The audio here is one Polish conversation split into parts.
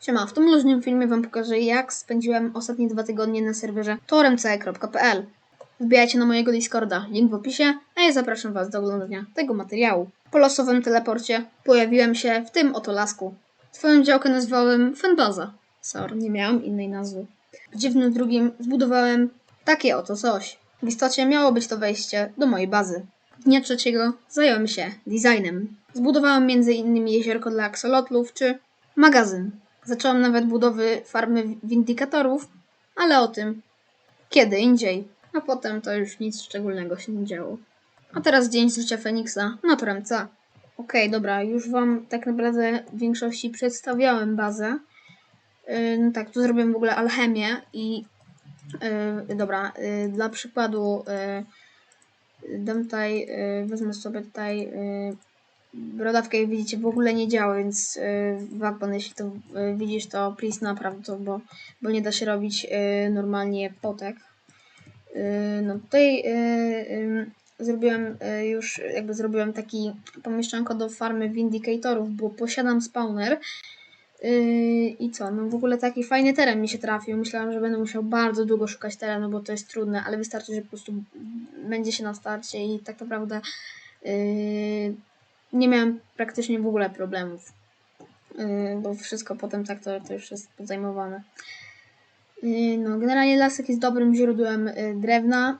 Siema, w tym luźnym filmie Wam pokażę, jak spędziłem ostatnie dwa tygodnie na serwerze tormce.pl. Wbijajcie na mojego Discorda, link w opisie, a ja zapraszam Was do oglądania tego materiału. Po losowym teleporcie pojawiłem się w tym oto lasku. Swoją działkę nazwałem Fanbaza. Sorry, nie miałam innej nazwy. W dziwnym drugim zbudowałem takie oto coś. W istocie miało być to wejście do mojej bazy. Dnia trzeciego zająłem się designem. Zbudowałem m.in. jeziorko dla aksolotlów czy magazyn. Zacząłem nawet budowy farmy windikatorów, ale o tym kiedy indziej. A potem to już nic szczególnego się nie działo. A teraz dzień z życia Feniksa na Toremca. Okej, dobra, już Wam tak naprawdę w większości przedstawiałem bazę. Yy, no tak, tu zrobiłem w ogóle alchemię i yy, dobra, yy, dla przykładu yy, dam tutaj, yy, wezmę sobie tutaj yy, brodawka, jak widzicie, w ogóle nie działa, więc yy, Wagbon, jeśli to yy, widzisz, to please napraw to, bo, bo nie da się robić yy, normalnie potek. Yy, no tutaj zrobiłem już, jakby zrobiłem taki pomieszczanko do farmy Vindicatorów, bo posiadam spawner. I co? No w ogóle taki fajny teren mi się trafił. Myślałam, że będę musiał bardzo długo szukać terenu, bo to jest trudne, ale wystarczy, że po prostu będzie się na starcie i tak naprawdę yy, nie miałem praktycznie w ogóle problemów. Yy, bo wszystko potem tak to, to już jest zajmowane. Yy, no, generalnie lasek jest dobrym źródłem yy, drewna.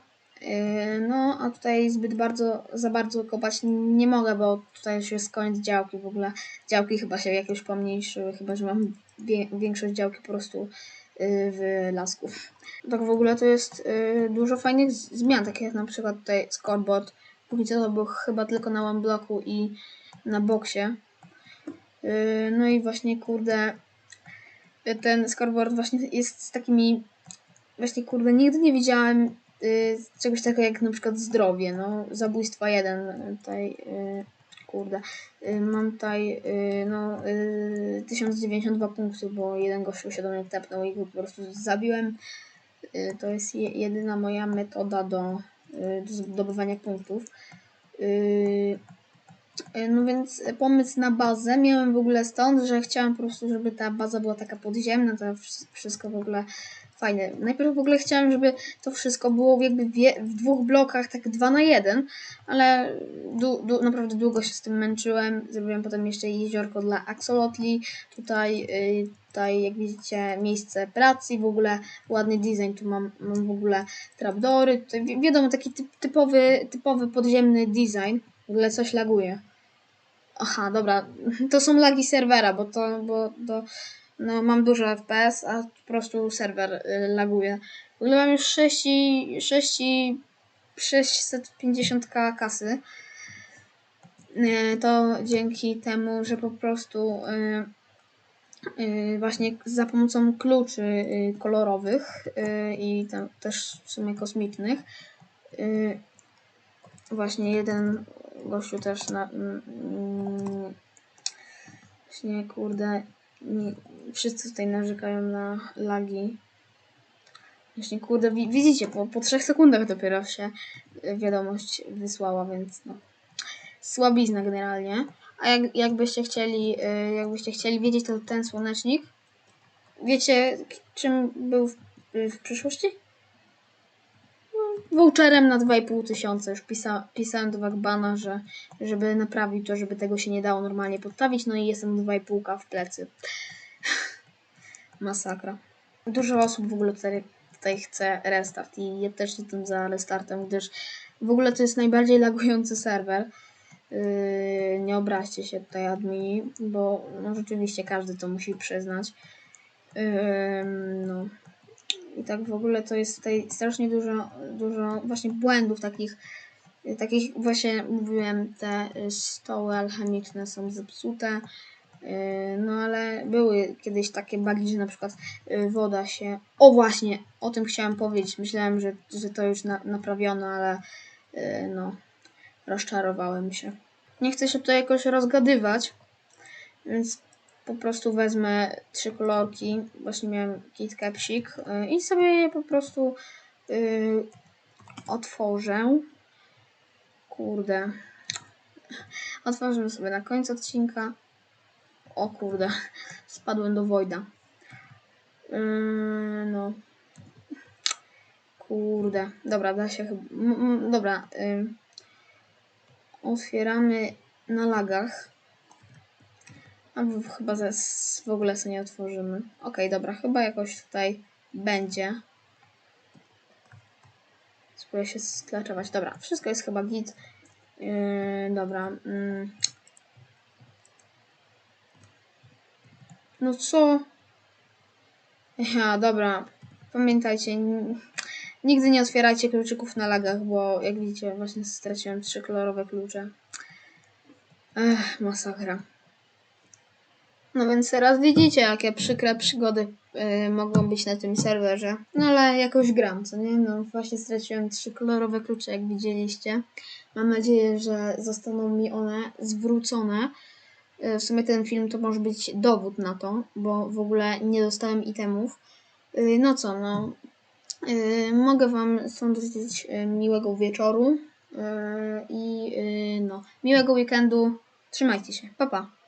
No, a tutaj zbyt bardzo, za bardzo kopać nie mogę, bo tutaj już jest koniec działki w ogóle. Działki chyba się jakoś pomniejszyły, chyba że mam większość działki po prostu w lasku. Tak w ogóle to jest dużo fajnych zmian, takie jak na przykład tutaj scoreboard. Póki to był chyba tylko na one bloku i na boksie. Yy, no i właśnie kurde, ten scoreboard właśnie jest z takimi, właśnie kurde, nigdy nie widziałem y, czegoś takiego jak na przykład zdrowie, no, zabójstwa jeden, y, tutaj, y, kurde, y, mam tutaj, y, no, y, 1092 punktów, bo jeden gościu się do mnie tepnął i go po prostu zabiłem, y, to jest je, jedyna moja metoda do, y, do zdobywania punktów. Y, No więc pomysł na bazę miałem w ogóle stąd, że chciałam po prostu, żeby ta baza była taka podziemna, to wsz- wszystko w ogóle fajne. Najpierw w ogóle chciałam, żeby to wszystko było jakby w, w dwóch blokach, tak dwa na jeden, ale du, du, naprawdę długo się z tym męczyłem. Zrobiłem potem jeszcze jeziorko dla axolotli, tutaj, y, tutaj jak widzicie miejsce pracy, w ogóle ładny design, tu mam, mam w ogóle trapdory, tutaj wi- wiadomo taki typ, typowy, typowy podziemny design, w ogóle coś laguje. Aha, dobra. To są lagi serwera, bo to, bo to, no mam dużo FPS, a po prostu serwer y, laguje. W ogóle mam już 6 i, 6 i 650k kasy. Y, To dzięki temu, że po prostu y, właśnie za pomocą kluczy kolorowych i tam też w sumie kosmicznych właśnie jeden gościu też na. Właśnie kurde. Nie, wszyscy tutaj narzekają na lagi. Właśnie kurde, wi- widzicie, po, po trzech sekundach dopiero się wiadomość wysłała, więc no. Słabizna generalnie. A jak, jakbyście chcieli, y, jakbyście chcieli wiedzieć, to ten słonecznik. Wiecie, czym był w, w przyszłości? Voucherem na 2,5 tysiąca. Już pisa, pisałem do Wagbana, że żeby naprawić to, żeby tego się nie dało normalnie podstawić. No i jestem 2,5 w plecy. Masakra. Dużo osób w ogóle tutaj, tutaj chce restart i ja też jestem za restartem, gdyż w ogóle to jest najbardziej lagujący serwer. Yy, nie obraźcie się tutaj admini, bo no, rzeczywiście każdy to musi przyznać. Yy. I tak w ogóle to jest tutaj strasznie dużo, dużo właśnie błędów takich, takich właśnie mówiłem, te y, stoły alchemiczne są zepsute. y, No ale były kiedyś takie bugi, że na przykład y, woda się. O właśnie, o tym chciałem powiedzieć. Myślałem, że, że to już na, naprawiono, ale no, rozczarowałem się. Nie chcę się tutaj jakoś rozgadywać, więc po prostu wezmę trzy kolorki, właśnie miałem kit capsik y, i sobie je po prostu y, otworzę. Kurde. Otworzymy sobie na końcu odcinka. O kurde, spadłem do Wojda. Yy, no. Kurde, dobra, da się chyba. Dobra. ym. Otwieramy na lagach. A chyba zaraz w ogóle sobie nie otworzymy. Okej, dobra, chyba jakoś tutaj będzie. Spróbuję się sklaczować. Dobra, wszystko jest chyba git. Yy, dobra. Mm. No co? Ja, dobra. Pamiętajcie, nigdy nie otwierajcie kluczyków na lagach, bo jak widzicie, właśnie straciłem trzy kolorowe klucze. Ech, masakra. No więc teraz widzicie, jakie przykre przygody y, mogą być na tym serwerze. No ale jakoś gram, co nie? No właśnie straciłem trzy kolorowe klucze, jak widzieliście. Mam nadzieję, że zostaną mi one zwrócone. Y, W sumie ten film to może być dowód na to, bo w ogóle nie dostałem itemów. Y, No co, no. y, Mogę Wam stąd życzyć y, miłego wieczoru y, i y, no, miłego weekendu. Trzymajcie się. Pa, pa.